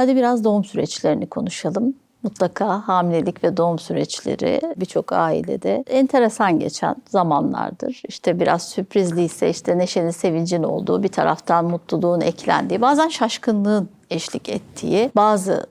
Hadi biraz doğum süreçlerini konuşalım. Mutlaka hamilelik ve doğum süreçleri birçok ailede enteresan geçen zamanlardır. İşte biraz sürprizliyse işte neşenin, sevincin olduğu, bir taraftan mutluluğun eklendiği, bazen şaşkınlığın eşlik ettiği bazı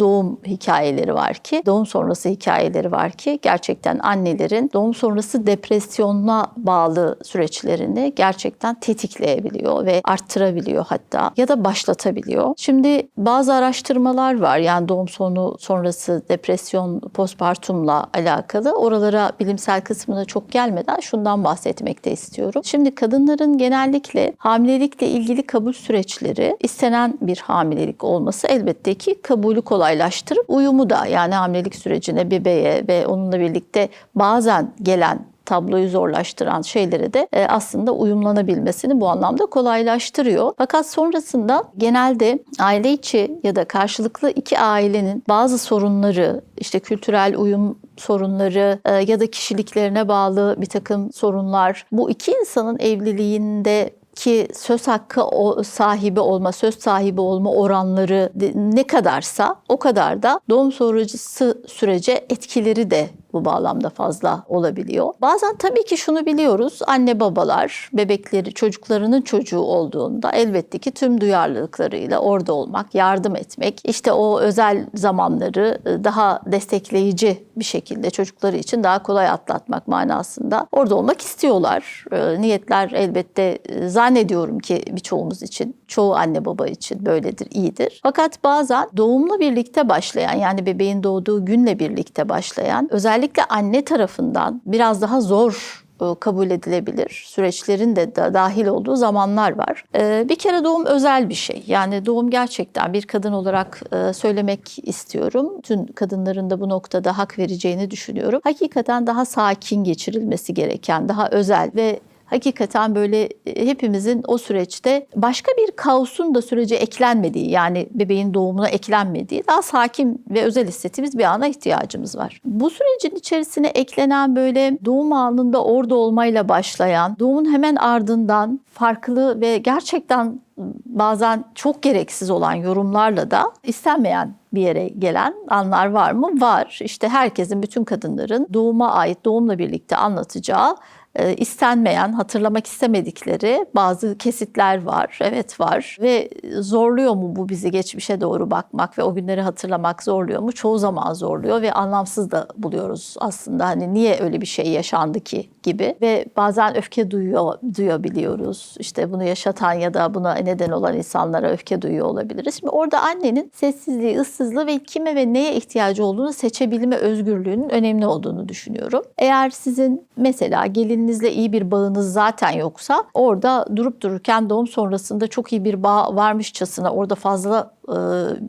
doğum hikayeleri var ki, doğum sonrası hikayeleri var ki gerçekten annelerin doğum sonrası depresyonuna bağlı süreçlerini gerçekten tetikleyebiliyor ve arttırabiliyor hatta ya da başlatabiliyor. Şimdi bazı araştırmalar var yani doğum sonu sonrası depresyon postpartumla alakalı. Oralara bilimsel kısmına çok gelmeden şundan bahsetmek de istiyorum. Şimdi kadınların genellikle hamilelikle ilgili kabul süreçleri istenen bir hamilelik olması elbette ki kabulü kolaylaştırıp uyumu da yani hamilelik sürecine bebeğe ve onunla birlikte bazen gelen tabloyu zorlaştıran şeyleri de e, aslında uyumlanabilmesini bu anlamda kolaylaştırıyor. Fakat sonrasında genelde aile içi ya da karşılıklı iki ailenin bazı sorunları, işte kültürel uyum sorunları e, ya da kişiliklerine bağlı bir takım sorunlar bu iki insanın evliliğinde ki söz hakkı sahibi olma, söz sahibi olma oranları ne kadarsa o kadar da doğum sonrası sürece etkileri de bu bağlamda fazla olabiliyor. Bazen tabii ki şunu biliyoruz. Anne babalar bebekleri, çocuklarının çocuğu olduğunda elbette ki tüm duyarlılıklarıyla orada olmak, yardım etmek, işte o özel zamanları e, daha destekleyici bir şekilde çocukları için daha kolay atlatmak manasında orada olmak istiyorlar. Niyetler elbette e, zannediyorum ki birçoğumuz için, çoğu anne baba için böyledir, iyidir. Fakat bazen doğumla birlikte başlayan yani bebeğin doğduğu günle birlikte başlayan özellikle anne tarafından biraz daha zor e, kabul edilebilir. Süreçlerin de da- dahil olduğu zamanlar var. E, Bir kere doğum özel bir şey. Yani doğum gerçekten bir kadın olarak e, söylemek istiyorum. Tüm kadınların da bu noktada hak vereceğini düşünüyorum. Hakikaten daha sakin geçirilmesi gereken, daha özel ve hakikaten böyle e, hepimizin o süreçte başka bir kaosun da sürece eklenmediği yani bebeğin doğumuna eklenmediği daha sakin ve özel hissettiğimiz bir ana ihtiyacımız var. Bu sürecin içerisine eklenen böyle doğum anında orada olmayla başlayan, doğumun hemen ardından farklı ve gerçekten bazen çok gereksiz olan yorumlarla da istenmeyen bir yere gelen anlar var mı? Var. İşte herkesin, bütün kadınların doğuma ait, doğumla birlikte anlatacağı e, istenmeyen, hatırlamak istemedikleri bazı kesitler var. Evet var. Ve zorluyor mu bu bizi geçmişe doğru bakmak ve o günleri hatırlamak zorluyor mu? Çoğu zaman zorluyor ve anlamsız da buluyoruz aslında. Hani niye öyle bir şey yaşandı ki gibi. Ve bazen öfke duyuyor, duyabiliyoruz. İşte bunu yaşatan ya da buna neden olan insanlara öfke duyuyor olabiliriz. Şimdi orada annenin sessizliği, ıssızlığı ve kime ve neye ihtiyacı olduğunu seçebilme özgürlüğünün önemli olduğunu düşünüyorum. Eğer sizin mesela gelininizle iyi bir bağınız zaten yoksa orada durup dururken doğum sonrasında çok iyi bir bağ varmışçasına orada fazla e,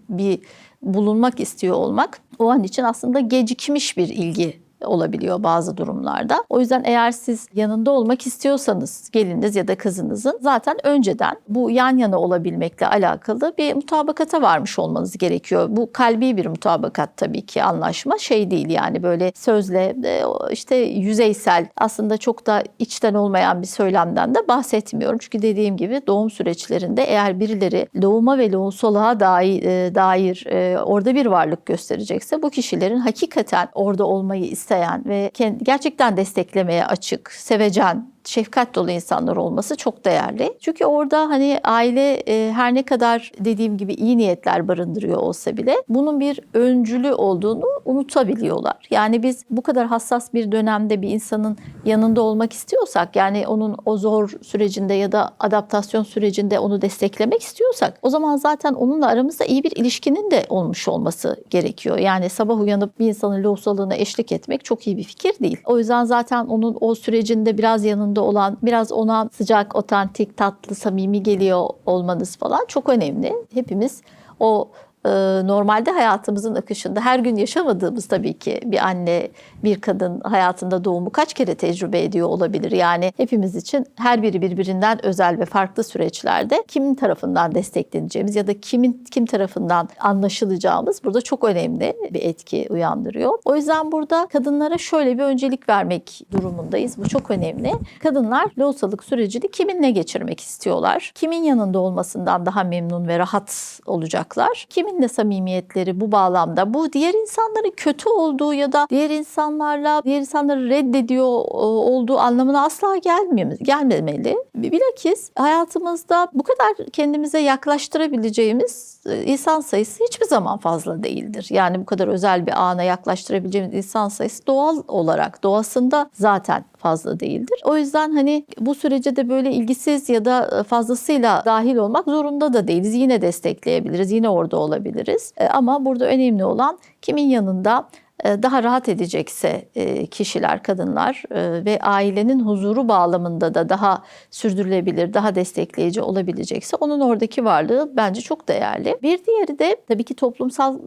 bir bulunmak istiyor olmak o an için aslında gecikmiş bir ilgi olabiliyor bazı durumlarda. O yüzden eğer siz yanında olmak istiyorsanız geliniz ya da kızınızın zaten önceden bu yan yana olabilmekle alakalı bir mutabakata varmış olmanız gerekiyor. Bu kalbi bir mutabakat tabii ki anlaşma şey değil yani böyle sözle e, işte yüzeysel aslında çok da içten olmayan bir söylemden de bahsetmiyorum. Çünkü dediğim gibi doğum süreçlerinde eğer birileri doğuma ve loğusoluğa dair, e, dair e, orada bir varlık gösterecekse bu kişilerin hakikaten orada olmayı isteyen ve gerçekten desteklemeye açık, sevecen, şefkat dolu insanlar olması çok değerli. Çünkü orada hani aile e, her ne kadar dediğim gibi iyi niyetler barındırıyor olsa bile bunun bir öncülü olduğunu unutabiliyorlar. Yani biz bu kadar hassas bir dönemde bir insanın yanında olmak istiyorsak yani onun o zor sürecinde ya da adaptasyon sürecinde onu desteklemek istiyorsak o zaman zaten onunla aramızda iyi bir ilişkinin de olmuş olması gerekiyor. Yani sabah uyanıp bir insanın lohusalığına eşlik etmek çok iyi bir fikir değil. O yüzden zaten onun o sürecinde biraz yanında olan, biraz ona sıcak, otantik, tatlı, samimi geliyor olmanız falan çok önemli. Hepimiz o normalde hayatımızın akışında her gün yaşamadığımız tabii ki bir anne, bir kadın hayatında doğumu kaç kere tecrübe ediyor olabilir. Yani hepimiz için her biri birbirinden özel ve farklı süreçlerde kimin tarafından destekleneceğimiz ya da kimin kim tarafından anlaşılacağımız burada çok önemli bir etki uyandırıyor. O yüzden burada kadınlara şöyle bir öncelik vermek durumundayız. Bu çok önemli. Kadınlar lohusalık sürecini kiminle geçirmek istiyorlar? Kimin yanında olmasından daha memnun ve rahat olacaklar? Kimin Anneninle samimiyetleri bu bağlamda bu diğer insanların kötü olduğu ya da diğer insanlarla diğer insanları reddediyor e, olduğu anlamına asla gelmiyor, gelmemeli. Bilakis hayatımızda bu kadar kendimize yaklaştırabileceğimiz e, insan sayısı hiçbir zaman fazla değildir. Yani bu kadar özel bir ana yaklaştırabileceğimiz insan sayısı doğal olarak doğasında zaten fazla değildir. O yüzden hani bu sürece de böyle ilgisiz ya da fazlasıyla dahil olmak zorunda da değiliz. Yine destekleyebiliriz, yine orada olabiliriz. E, Ama burada önemli olan kimin yanında e, daha rahat edecekse e, kişiler, kadınlar ve ailenin huzuru bağlamında da daha sürdürülebilir, daha destekleyici olabilecekse onun oradaki varlığı bence çok değerli. Bir diğeri de tabii ki toplumsal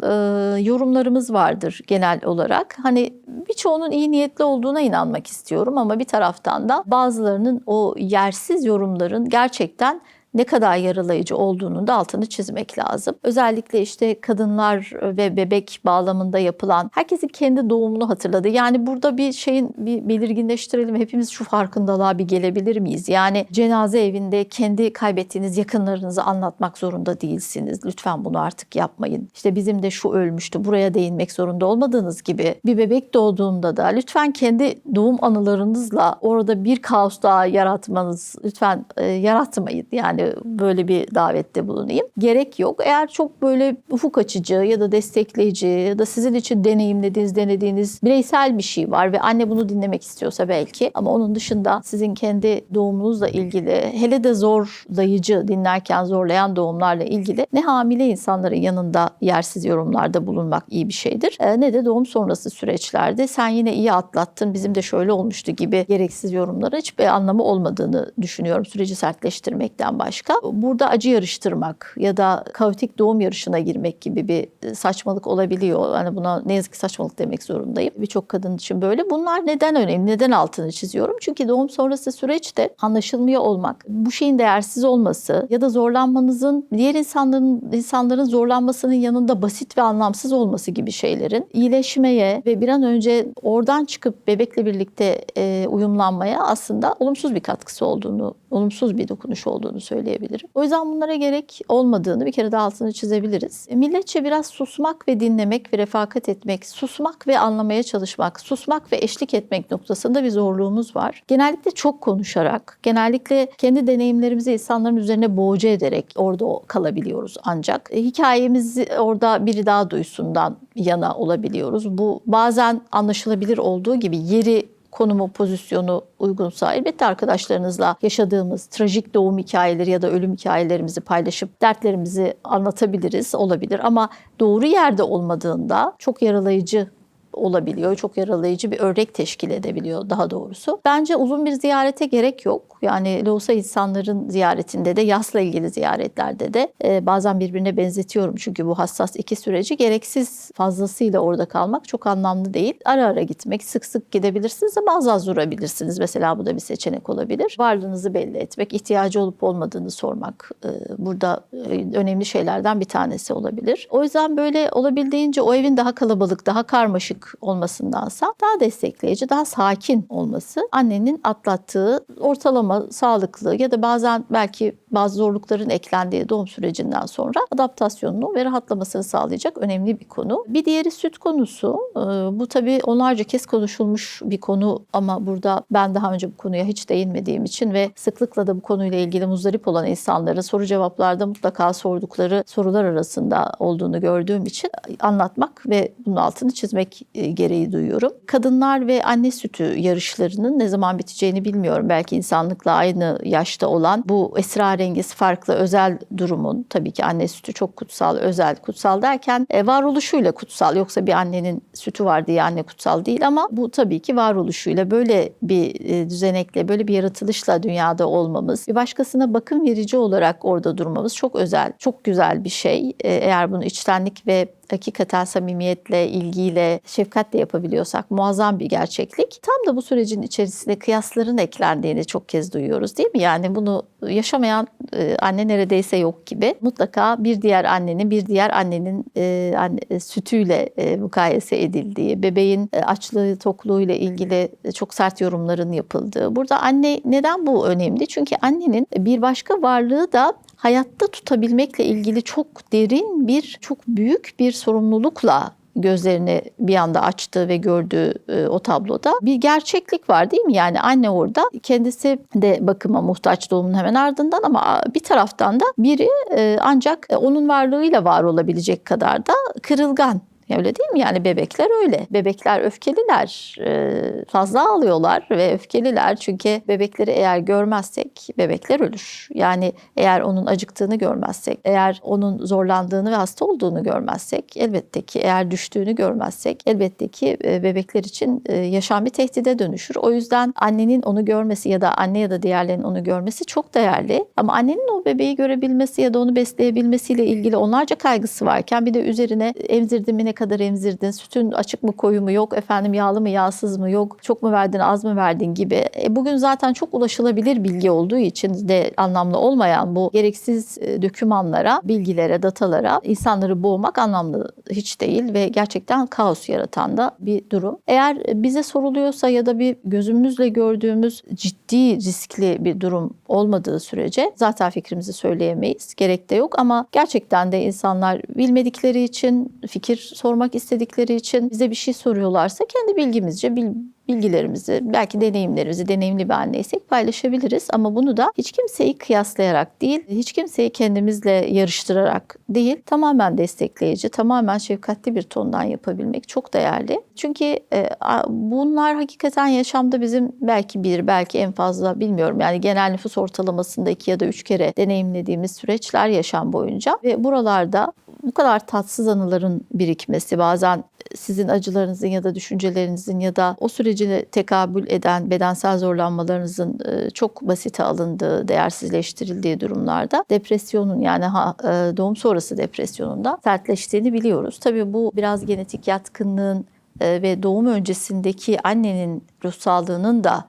yorumlarımız vardır genel olarak. Hani birçoğunun iyi niyetli olduğuna inanmak istiyorum ama bir taraftan da bazılarının o yersiz yorumların gerçekten ne kadar yaralayıcı olduğunun da altını çizmek lazım. Özellikle işte kadınlar ve bebek bağlamında yapılan herkesin kendi doğumunu hatırladı. Yani burada bir şeyin bir belirginleştirelim. Hepimiz şu farkındalığa bir gelebilir miyiz? Yani cenaze evinde kendi kaybettiğiniz yakınlarınızı anlatmak zorunda değilsiniz. Lütfen bunu artık yapmayın. İşte bizim de şu ölmüştü. Buraya değinmek zorunda olmadığınız gibi bir bebek doğduğunda da lütfen kendi doğum anılarınızla orada bir kaos daha yaratmanız lütfen e, yaratmayın. Yani böyle bir davette bulunayım. Gerek yok. Eğer çok böyle ufuk açıcı ya da destekleyici ya da sizin için deneyimlediğiniz, denediğiniz bireysel bir şey var ve anne bunu dinlemek istiyorsa belki ama onun dışında sizin kendi doğumunuzla ilgili hele de zorlayıcı dinlerken zorlayan doğumlarla ilgili ne hamile insanların yanında yersiz yorumlarda bulunmak iyi bir şeydir. E, ne de doğum sonrası süreçlerde sen yine iyi atlattın bizim de şöyle olmuştu gibi gereksiz yorumlara hiçbir anlamı olmadığını düşünüyorum süreci sertleştirmekten başka başka. Burada acı yarıştırmak ya da kaotik doğum yarışına girmek gibi bir saçmalık olabiliyor. Hani buna ne yazık ki saçmalık demek zorundayım. Birçok kadın için böyle. Bunlar neden önemli? Neden altını çiziyorum? Çünkü doğum sonrası süreçte anlaşılmıyor olmak, bu şeyin değersiz olması ya da zorlanmanızın diğer insanların insanların zorlanmasının yanında basit ve anlamsız olması gibi şeylerin iyileşmeye ve bir an önce oradan çıkıp bebekle birlikte e, uyumlanmaya aslında olumsuz bir katkısı olduğunu, olumsuz bir dokunuş olduğunu söyleyebilirim. O yüzden bunlara gerek olmadığını bir kere daha altını çizebiliriz. E, milletçe biraz susmak ve dinlemek ve refakat etmek, susmak ve anlamaya çalışmak, susmak ve eşlik etmek noktasında bir zorluğumuz var. Genellikle çok konuşarak, genellikle kendi deneyimlerimizi insanların üzerine boğaca ederek orada kalabiliyoruz ancak. E, hikayemizi orada biri daha duysundan yana olabiliyoruz. Bu bazen anlaşılabilir olduğu gibi yeri konumu, pozisyonu uygunsa elbette arkadaşlarınızla yaşadığımız trajik doğum hikayeleri ya da ölüm hikayelerimizi paylaşıp dertlerimizi anlatabiliriz, olabilir. Ama doğru yerde olmadığında çok yaralayıcı olabiliyor. Çok yaralayıcı bir örnek teşkil edebiliyor daha doğrusu. Bence uzun bir ziyarete gerek yok. Yani Loğusa insanların ziyaretinde de yasla ilgili ziyaretlerde de e, bazen birbirine benzetiyorum. Çünkü bu hassas iki süreci gereksiz fazlasıyla orada kalmak çok anlamlı değil. Ara ara gitmek, sık sık gidebilirsiniz ama az az durabilirsiniz. Mesela bu da bir seçenek olabilir. Varlığınızı belli etmek, ihtiyacı olup olmadığını sormak e, burada e, önemli şeylerden bir tanesi olabilir. O yüzden böyle olabildiğince o evin daha kalabalık, daha karmaşık olmasındansa daha destekleyici, daha sakin olması annenin atlattığı ortalama sağlıklı ya da bazen belki bazı zorlukların eklendiği doğum sürecinden sonra adaptasyonunu ve rahatlamasını sağlayacak önemli bir konu. Bir diğeri süt konusu. Ee, bu tabii onlarca kez konuşulmuş bir konu ama burada ben daha önce bu konuya hiç değinmediğim için ve sıklıkla da bu konuyla ilgili muzdarip olan insanların soru cevaplarda mutlaka sordukları sorular arasında olduğunu gördüğüm için anlatmak ve bunun altını çizmek gereği duyuyorum. Kadınlar ve anne sütü yarışlarının ne zaman biteceğini bilmiyorum. Belki insanlıkla aynı yaşta olan bu esrarengiz farklı özel durumun tabii ki anne sütü çok kutsal, özel kutsal derken e, varoluşuyla kutsal. Yoksa bir annenin sütü var diye anne kutsal değil ama bu tabii ki varoluşuyla böyle bir e, düzenekle, böyle bir yaratılışla dünyada olmamız, bir başkasına bakım verici olarak orada durmamız çok özel, çok güzel bir şey. E, eğer bunu içtenlik ve hakikaten samimiyetle, ilgiyle, şefkatle yapabiliyorsak muazzam bir gerçeklik. Tam da bu sürecin içerisinde kıyasların eklendiğini çok kez duyuyoruz değil mi? Yani bunu yaşamayan e, anne neredeyse yok gibi. Mutlaka bir diğer annenin bir diğer annenin e, e, sütüyle e, mukayese edildiği, bebeğin e, açlığı, tokluğuyla ilgili çok sert yorumların yapıldığı. Burada anne neden bu önemli? Çünkü annenin bir başka varlığı da hayatta tutabilmekle ilgili çok derin bir, çok büyük bir sorumlulukla gözlerini bir anda açtığı ve gördüğü e, o tabloda bir gerçeklik var değil mi? Yani anne orada kendisi de bakıma muhtaç doğumun hemen ardından ama bir taraftan da biri e, ancak e, onun varlığıyla var olabilecek kadar da kırılgan. Öyle değil mi? Yani bebekler öyle. Bebekler öfkeliler, e, fazla ağlıyorlar ve öfkeliler. Çünkü bebekleri eğer görmezsek bebekler ölür. Yani eğer onun acıktığını görmezsek, eğer onun zorlandığını ve hasta olduğunu görmezsek, elbette ki eğer düştüğünü görmezsek, elbette ki e, bebekler için e, yaşam bir tehdide dönüşür. O yüzden annenin onu görmesi ya da anne ya da diğerlerinin onu görmesi çok değerli. Ama annenin o bebeği görebilmesi ya da onu besleyebilmesiyle ilgili onlarca kaygısı varken bir de üzerine emzirdi mi ne kadar emzirdin, sütün açık mı koyu mu yok, efendim yağlı mı yağsız mı yok, çok mu verdin az mı verdin gibi. E, bugün zaten çok ulaşılabilir bilgi olduğu için de anlamlı olmayan bu gereksiz e, dökümanlara, bilgilere, datalara insanları boğmak anlamlı hiç değil ve gerçekten kaos yaratan da bir durum. Eğer bize soruluyorsa ya da bir gözümüzle gördüğümüz ciddi riskli bir durum olmadığı sürece zaten fikrimizi söyleyemeyiz. Gerek de yok ama gerçekten de insanlar bilmedikleri için fikir sormak istedikleri için bize bir şey soruyorlarsa kendi bilgimizce bil, bilgilerimizi, belki deneyimlerimizi deneyimli bir anneysek paylaşabiliriz. Ama bunu da hiç kimseyi kıyaslayarak değil, hiç kimseyi kendimizle yarıştırarak değil, tamamen destekleyici, tamamen şefkatli bir tondan yapabilmek çok değerli. Çünkü e, bunlar hakikaten yaşamda bizim belki bir, belki en fazla bilmiyorum. Yani genel nüfus ortalamasında iki ya da üç kere deneyimlediğimiz süreçler yaşam boyunca ve buralarda bu kadar tatsız anıların birikmesi, bazen sizin acılarınızın ya da düşüncelerinizin ya da o süreci tekabül eden bedensel zorlanmalarınızın e, çok basite alındığı, değersizleştirildiği durumlarda depresyonun yani e, doğum sonrası depresyonunda sertleştiğini biliyoruz. Tabii bu biraz genetik yatkınlığın e, ve doğum öncesindeki annenin ruh sağlığının da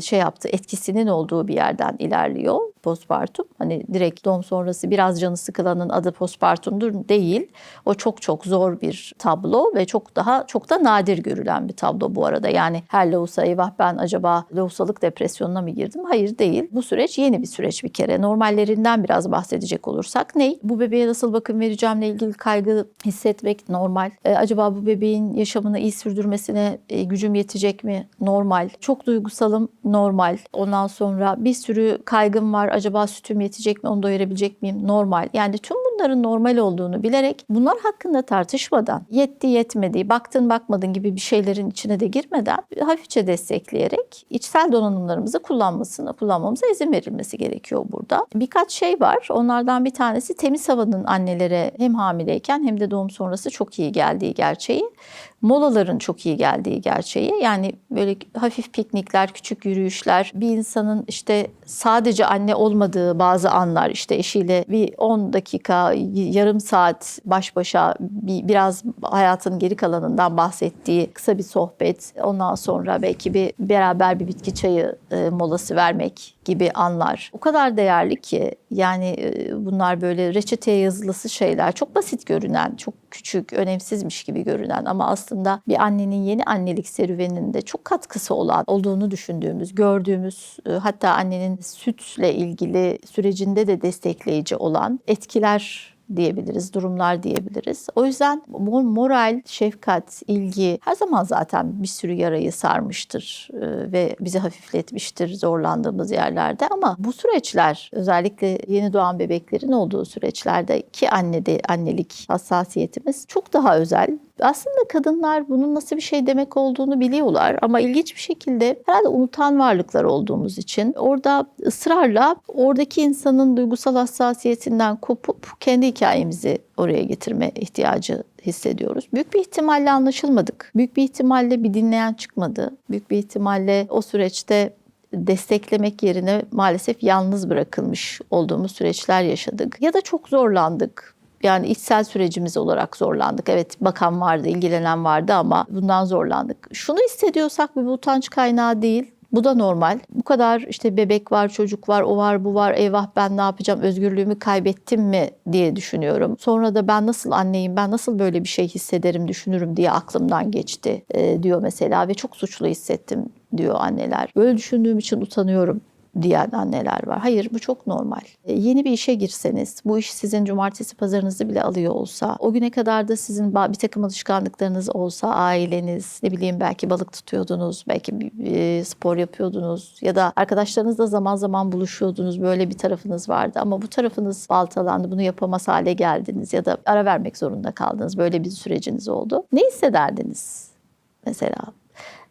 şey yaptığı etkisinin olduğu bir yerden ilerliyor postpartum. Hani direkt doğum sonrası biraz canı sıkılanın adı postpartumdur değil. O çok çok zor bir tablo ve çok daha çok da nadir görülen bir tablo bu arada. Yani her lohusa eyvah ben acaba lohusalık depresyonuna mı girdim? Hayır değil. Bu süreç yeni bir süreç bir kere. Normallerinden biraz bahsedecek olursak ne? Bu bebeğe nasıl bakım vereceğimle ilgili kaygı hissetmek normal. Ee, acaba bu bebeğin yaşamını iyi sürdürmesine e, gücüm yetecek mi? Normal. Çok duygusalım normal. Ondan sonra bir sürü kaygım var acaba sütüm yetecek mi onu doyurabilecek miyim normal. Yani tüm bunların normal olduğunu bilerek bunlar hakkında tartışmadan yetti yetmedi baktın bakmadın gibi bir şeylerin içine de girmeden hafifçe destekleyerek içsel donanımlarımızı kullanmasını kullanmamıza izin verilmesi gerekiyor burada. Birkaç şey var. Onlardan bir tanesi temiz havanın annelere hem hamileyken hem de doğum sonrası çok iyi geldiği gerçeği molaların çok iyi geldiği gerçeği. Yani böyle hafif piknikler, küçük yürüyüşler, bir insanın işte sadece anne olmadığı bazı anlar işte eşiyle bir 10 dakika, yarım saat baş başa bir, biraz hayatın geri kalanından bahsettiği kısa bir sohbet. Ondan sonra belki bir beraber bir bitki çayı e, molası vermek gibi anlar. O kadar değerli ki yani e, bunlar böyle reçeteye yazılısı şeyler. Çok basit görünen, çok küçük, önemsizmiş gibi görünen ama aslında bir annenin yeni annelik serüveninde çok katkısı olan olduğunu düşündüğümüz, gördüğümüz e, hatta annenin sütle ilgili sürecinde de destekleyici olan etkiler diyebiliriz, durumlar diyebiliriz. O yüzden moral, şefkat, ilgi her zaman zaten bir sürü yarayı sarmıştır e, ve bizi hafifletmiştir zorlandığımız yerlerde ama bu süreçler özellikle yeni doğan bebeklerin olduğu süreçlerde ki annede annelik hassasiyetimiz çok daha özel, aslında kadınlar bunun nasıl bir şey demek olduğunu biliyorlar ama ilginç bir şekilde herhalde unutan varlıklar olduğumuz için orada ısrarla oradaki insanın duygusal hassasiyetinden kopup kendi hikayemizi oraya getirme ihtiyacı hissediyoruz. Büyük bir ihtimalle anlaşılmadık. Büyük bir ihtimalle bir dinleyen çıkmadı. Büyük bir ihtimalle o süreçte desteklemek yerine maalesef yalnız bırakılmış olduğumuz süreçler yaşadık. Ya da çok zorlandık yani içsel sürecimiz olarak zorlandık. Evet bakan vardı, ilgilenen vardı ama bundan zorlandık. Şunu hissediyorsak bir utanç kaynağı değil. Bu da normal. Bu kadar işte bebek var, çocuk var, o var, bu var. Eyvah ben ne yapacağım? Özgürlüğümü kaybettim mi diye düşünüyorum. Sonra da ben nasıl anneyim, ben nasıl böyle bir şey hissederim, düşünürüm diye aklımdan geçti e, diyor mesela ve çok suçlu hissettim diyor anneler. Böyle düşündüğüm için utanıyorum diyen anneler var. Hayır bu çok normal. E, yeni bir işe girseniz, bu iş sizin cumartesi pazarınızı bile alıyor olsa, o güne kadar da sizin bir takım alışkanlıklarınız olsa, aileniz, ne bileyim belki balık tutuyordunuz, belki bir spor yapıyordunuz ya da arkadaşlarınızla zaman zaman buluşuyordunuz, böyle bir tarafınız vardı ama bu tarafınız baltalandı, bunu yapamaz hale geldiniz ya da ara vermek zorunda kaldınız, böyle bir süreciniz oldu. Ne hissederdiniz mesela?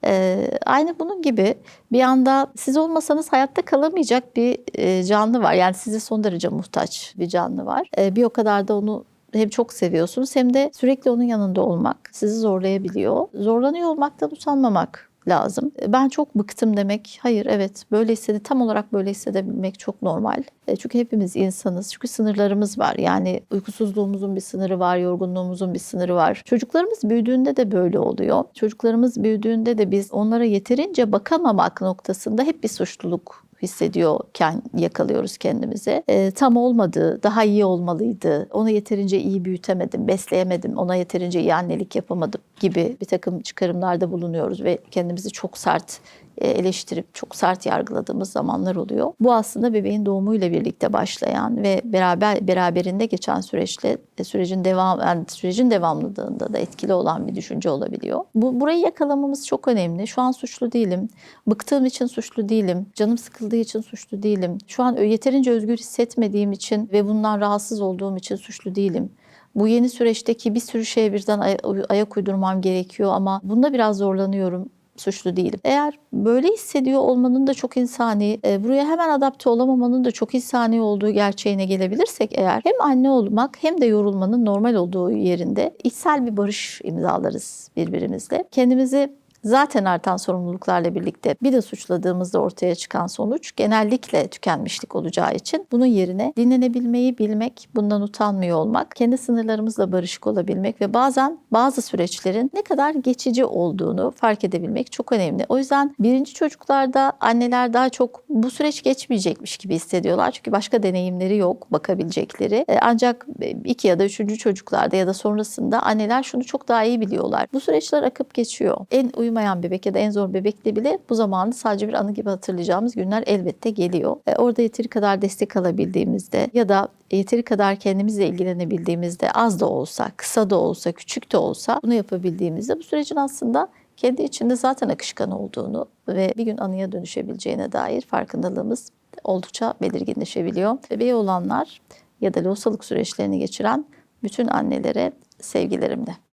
Ee, aynı bunun gibi bir anda siz olmasanız hayatta kalamayacak bir e, canlı var. Yani size son derece muhtaç bir canlı var. Ee, bir o kadar da onu hem çok seviyorsunuz hem de sürekli onun yanında olmak sizi zorlayabiliyor. Zorlanıyor olmaktan utanmamak lazım. Ben çok bıktım demek. Hayır evet böyle hissedi tam olarak böyle hissedebilmek çok normal. E, Çünkü hepimiz insanız. Çünkü sınırlarımız var. Yani uykusuzluğumuzun bir sınırı var, yorgunluğumuzun bir sınırı var. Çocuklarımız büyüdüğünde de böyle oluyor. Çocuklarımız büyüdüğünde de biz onlara yeterince bakamamak noktasında hep bir suçluluk hissediyorken yakalıyoruz kendimizi. E, tam olmadı, daha iyi olmalıydı, onu yeterince iyi büyütemedim, besleyemedim, ona yeterince iyi annelik yapamadım gibi bir takım çıkarımlarda bulunuyoruz ve kendimizi çok sert eleştirip çok sert yargıladığımız zamanlar oluyor. Bu aslında bebeğin doğumuyla birlikte başlayan ve beraber beraberinde geçen süreçle e, sürecin devam yani sürecin devamlılığında da etkili olan bir düşünce olabiliyor. Bu burayı yakalamamız çok önemli. Şu an suçlu değilim. Bıktığım için suçlu değilim. Canım sıkıldığı için suçlu değilim. Şu an yeterince özgür hissetmediğim için ve bundan rahatsız olduğum için suçlu değilim. Bu yeni süreçteki bir sürü şeye birden ay- ayak uydurmam gerekiyor ama bunda biraz zorlanıyorum suçlu değilim. Eğer böyle hissediyor olmanın da çok insani, e, buraya hemen adapte olamamanın da çok insani olduğu gerçeğine gelebilirsek eğer hem anne olmak hem de yorulmanın normal olduğu yerinde içsel bir barış imzalarız birbirimizle. Kendimizi zaten artan sorumluluklarla birlikte bir de suçladığımızda ortaya çıkan sonuç genellikle tükenmişlik olacağı için bunun yerine dinlenebilmeyi bilmek, bundan utanmıyor olmak, kendi sınırlarımızla barışık olabilmek ve bazen bazı süreçlerin ne kadar geçici olduğunu fark edebilmek çok önemli. O yüzden birinci çocuklarda anneler daha çok bu süreç geçmeyecekmiş gibi hissediyorlar. Çünkü başka deneyimleri yok bakabilecekleri. E, Ancak iki ya da üçüncü çocuklarda ya da sonrasında anneler şunu çok daha iyi biliyorlar. Bu süreçler akıp geçiyor. En uyumayan bebek ya da en zor bebekle bile bu zamanı sadece bir anı gibi hatırlayacağımız günler elbette geliyor. E, Orada yeteri kadar destek alabildiğimizde ya da yeteri kadar kendimizle ilgilenebildiğimizde az da olsa, kısa da olsa, küçük de olsa bunu yapabildiğimizde bu sürecin aslında kendi içinde zaten akışkan olduğunu ve bir gün anıya dönüşebileceğine dair farkındalığımız oldukça belirginleşebiliyor. Bebeği olanlar ya da lohusalık süreçlerini geçiren bütün annelere sevgilerimle.